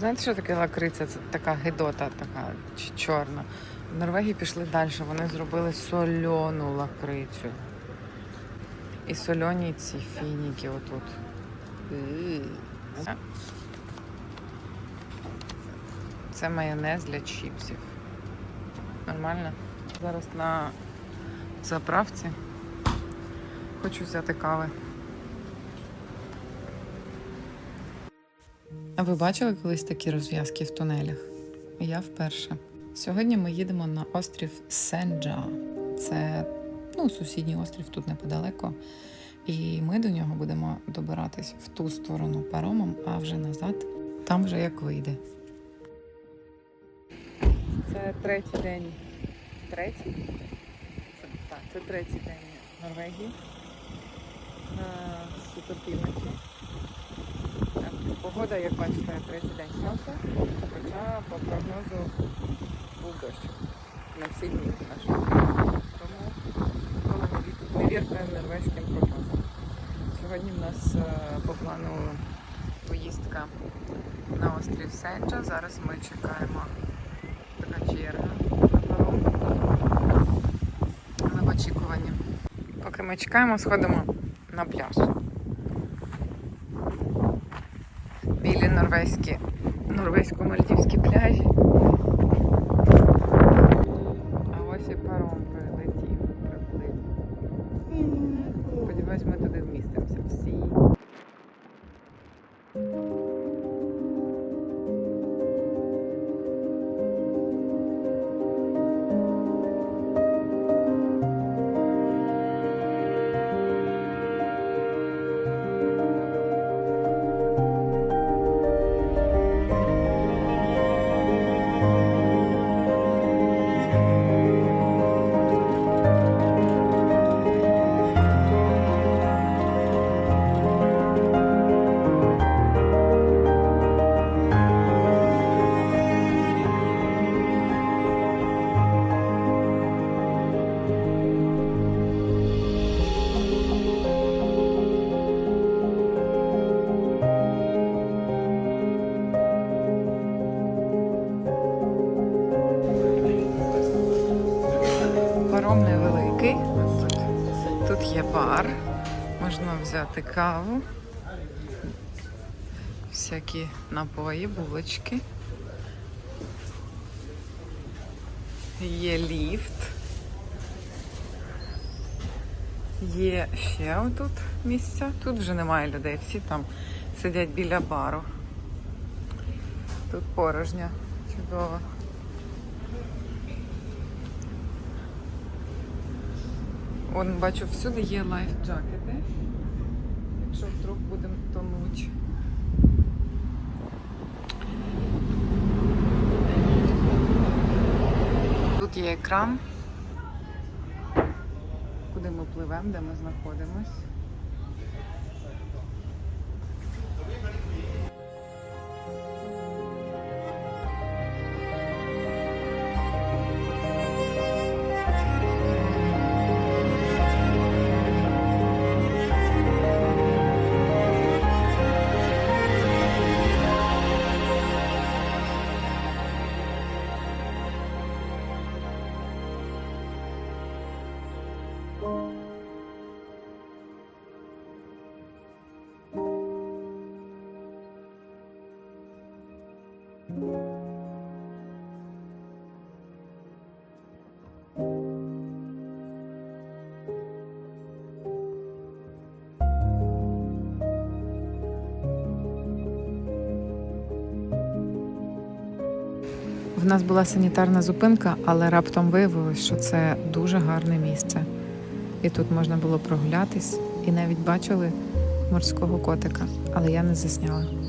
знаєте, що таке лакриця? Це така гидота, така чорна. В Норвегії пішли далі. Вони зробили сольону лакрицю. І сольоні ці фініки отут. Це майонез для чіпсів. Нормально? Зараз на заправці. Хочу взяти кави. А ви бачили колись такі розв'язки в тунелях? Я вперше. Сьогодні ми їдемо на острів Сенджа. Це ну, сусідній острів тут неподалеко. І ми до нього будемо добиратись в ту сторону паромом, а вже назад, там вже як вийде. Це третій день. Третій? Це, так, це третій день Норвегії. На суперпівночі. Погода, як бачите, третій день сонця, хоча по прогнозу був дощ на всі дні нашого. Тому не вірте норвезьким прогнозам. Сьогодні в нас е, по плану поїздка на острів Сенджа. Зараз ми чекаємо така черга на паром. Ми в очікуванні. Поки ми чекаємо, сходимо на пляж. Норвезькі, норвезько-мальдівські пляжі. Взяти каву. Всякі напої, булочки. Є ліфт. Є ще отут місця. Тут вже немає людей, всі там сидять біля бару. Тут порожня. Чудово. Вон бачу, всюди є лайф-джакети. Якщо вдруг будемо тонуть. Тут є екран, куди ми пливемо, де ми знаходимось. Нас була санітарна зупинка, але раптом виявилось, що це дуже гарне місце. І тут можна було прогулятись, і навіть бачили морського котика, але я не засняла.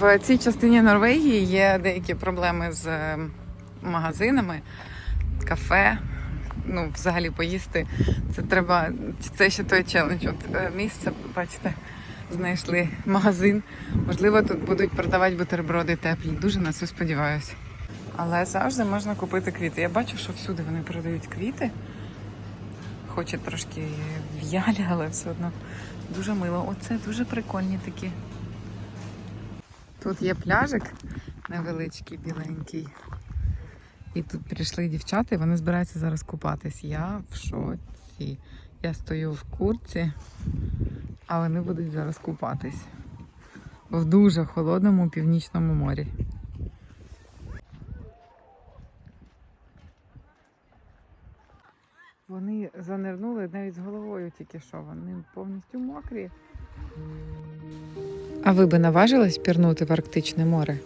В цій частині Норвегії є деякі проблеми з е, магазинами, кафе. Ну, взагалі поїсти. Це треба. Це ще той челендж. От е, місце, бачите, знайшли магазин. Можливо, тут будуть продавати бутерброди теплі. Дуже на це сподіваюся. Але завжди можна купити квіти. Я бачу, що всюди вони продають квіти. Хоч трошки в'ялі, але все одно дуже мило. Оце дуже прикольні такі. Тут є пляжик невеличкий, біленький. І тут прийшли дівчата, і вони збираються зараз купатись. Я в шоці. Я стою в курці, а вони будуть зараз купатись. В дуже холодному північному морі. Вони занирнули навіть з головою тільки що. Вони повністю мокрі. А ви би наважились пірнути в Арктичне море?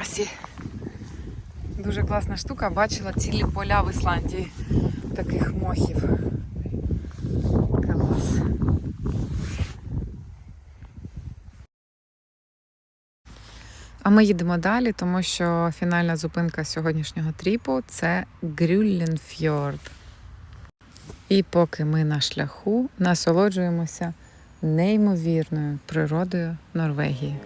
Як. Дуже класна штука. Бачила цілі поля в Ісландії таких мохів. Клас. А ми їдемо далі, тому що фінальна зупинка сьогоднішнього тріпу це Грюлленфьорд. І поки ми на шляху насолоджуємося неймовірною природою Норвегії.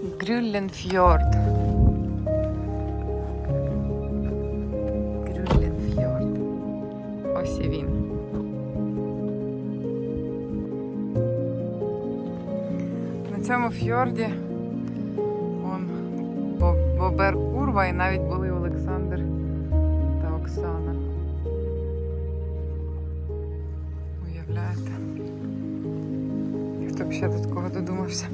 Грюлленфьорд. Грюлленфьорд. Ось і він. На цьому фьорді Бо- Бобер Курва і навіть були Олександр та Оксана. Уявляєте? Хто б ще до такого додумався?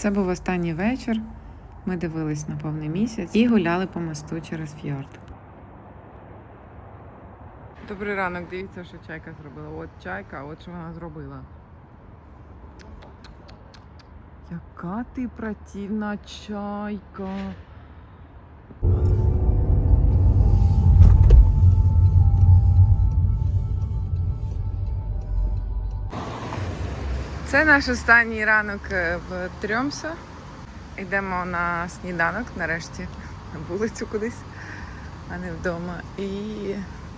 Це був останній вечір. Ми дивились на повний місяць і гуляли по мосту через фьорд. Добрий ранок, дивіться, що чайка зробила. От чайка, от що вона зробила. Яка ти противна чайка. Це наш останній ранок е, в Трьомсо. Йдемо на сніданок нарешті на вулицю кудись, а не вдома. І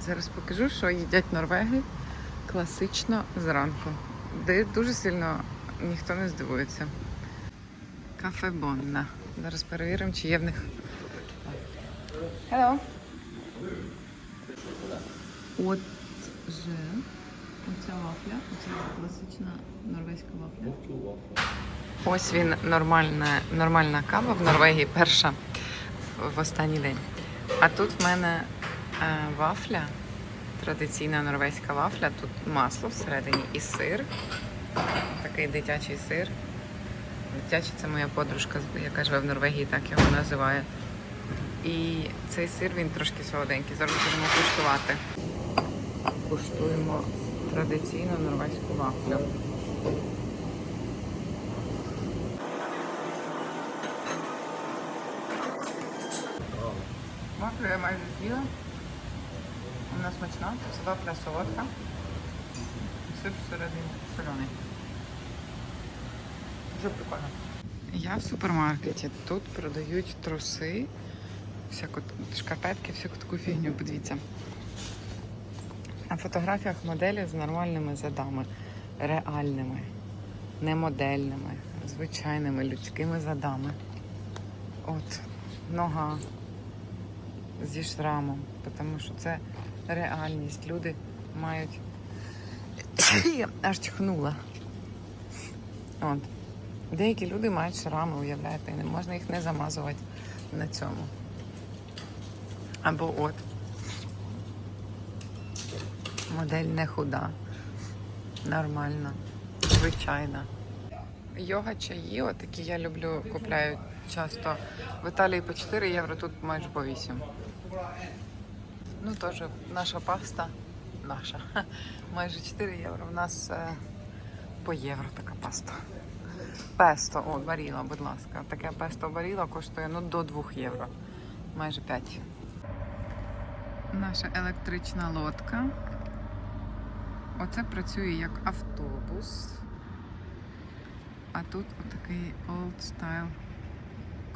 зараз покажу, що їдять норвеги класично зранку. Де дуже сильно ніхто не здивується. Кафе Бонна. Зараз перевіримо, чи є в них. Hello. Отже, Оця вафля, це класична норвезька вафля. Ось він нормальна, нормальна кава в Норвегії, перша в останній день. А тут в мене е, вафля, традиційна норвезька вафля. Тут масло всередині і сир. Такий дитячий сир. Дитячий це моя подружка, яка живе в Норвегії, так його називає. І цей сир він трошки солоденький. Зараз будемо куштувати. Куштуємо традиційну норвезьку вафлю. Вафлю я майже з'їла. Вона смачна, вафля солодка. Сир всередині соляний. Дуже прикольно. Я в супермаркеті. Тут продають труси, всяку шкарпетки, всяку таку фігню, подивіться. На фотографіях моделі з нормальними задами, реальними, не модельними, звичайними людськими задами. От, нога зі шрамом, тому що це реальність. Люди мають. Аж чихнула. От. Деякі люди мають шрами, уявляєте, не можна їх не замазувати на цьому. Або от. Модель не худа. Нормальна, звичайна. Йога чаї, отакі я люблю, купляю часто. В Італії по 4 євро, тут майже по 8. Ну, теж наша паста, наша, майже 4 євро. У нас е, по євро така паста. Песто, о, баріла, будь ласка. Таке песто баріла коштує ну, до 2 євро. Майже 5. Наша електрична лодка. Оце працює як автобус. А тут отакий old style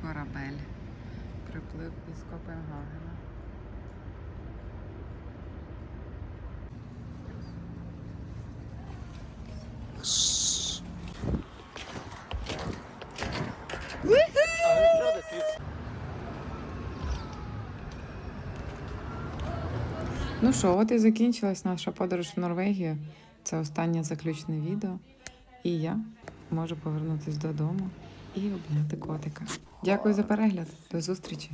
корабель. Приплив із Копенгагена. Ну що, от і закінчилась наша подорож в Норвегію. Це останнє заключне відео. І я можу повернутися додому і обняти котика. Дякую за перегляд. До зустрічі!